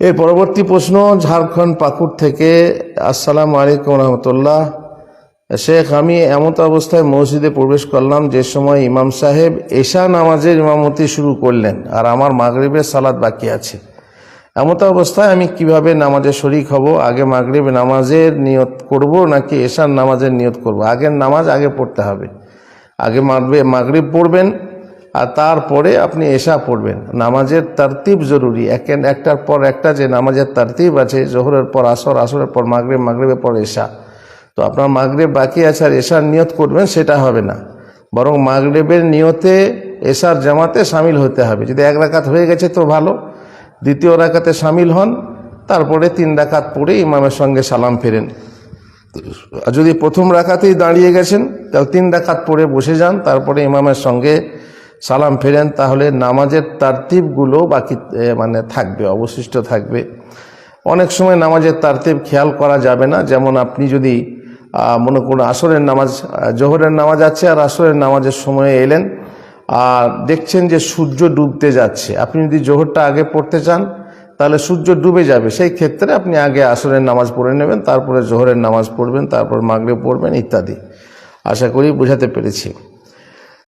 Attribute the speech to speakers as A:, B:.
A: এর পরবর্তী প্রশ্ন, ঝাড়খণ্ড পাকুড় থেকে, আসসালামু আলাইকুম রহমতুল্লাহ। শেখ, আমি এমত অবস্থায় মসজিদে প্রবেশ করলাম যে সময় ইমাম সাহেব এশা নামাজের ইমামতি শুরু করলেন আর আমার মাগরিবের সালাদ বাকি আছে। এমত অবস্থায় আমি কীভাবে নামাজে শরিক হব, আগে মাগরিব নামাজের নিয়ত করব নাকি এশার নামাজের নিয়ত করব? আগের নামাজ আগে পড়তে হবে। আগে মাগরিব পড়বেন আর তারপরে আপনি এশা পড়বেন। নামাজের তারতিব জরুরি। এক একটার পর একটা যে নামাজের তারতিব আছে, জোহরের পর আসর, আসরের পর মাগরিব, মাগরিবের পর এশা। তো আপনার মাগরিব বাকি আছে আর এশার নিয়ত করবেন, সেটা হবে না। বরং মাগরিবের নিয়তে এশার জামাতে সামিল হতে হবে। যদি এক রাকাত হয়ে গেছে তো ভালো, দ্বিতীয় রাকাতে সামিল হন, তারপরে তিন রাকাত পড়ে ইমামের সঙ্গে সালাম ফেরেন। যদি প্রথম রাখাতেই দাঁড়িয়ে গেছেন, তাহলে তিন রাখাত পড়ে বসে যান, তারপরে ইমামের সঙ্গে সালাম ফেরেন, তাহলে নামাজের তারতিবগুলো বাকি মানে থাকবে, অবশিষ্ট থাকবে। অনেক সময় নামাজের তারতিব খেয়াল করা যাবে না। যেমন আপনি যদি মনে করুন আসরের নামাজ জোহরের নামাজ আছে আর আসরের নামাজের সময়ে এলেন আর দেখছেন যে সূর্য ডুবতে যাচ্ছে। আপনি যদি জোহরটা আগে পড়তে চান, তাহলে সূর্য ডুবে যাবে। সেই ক্ষেত্রে আপনি আগে আসরের নামাজ পড়ে নেবেন, তারপরে জোহরের নামাজ পড়বেন, তারপর মাগরে পড়বেন ইত্যাদি। আশা করি বোঝাতে পেরেছি।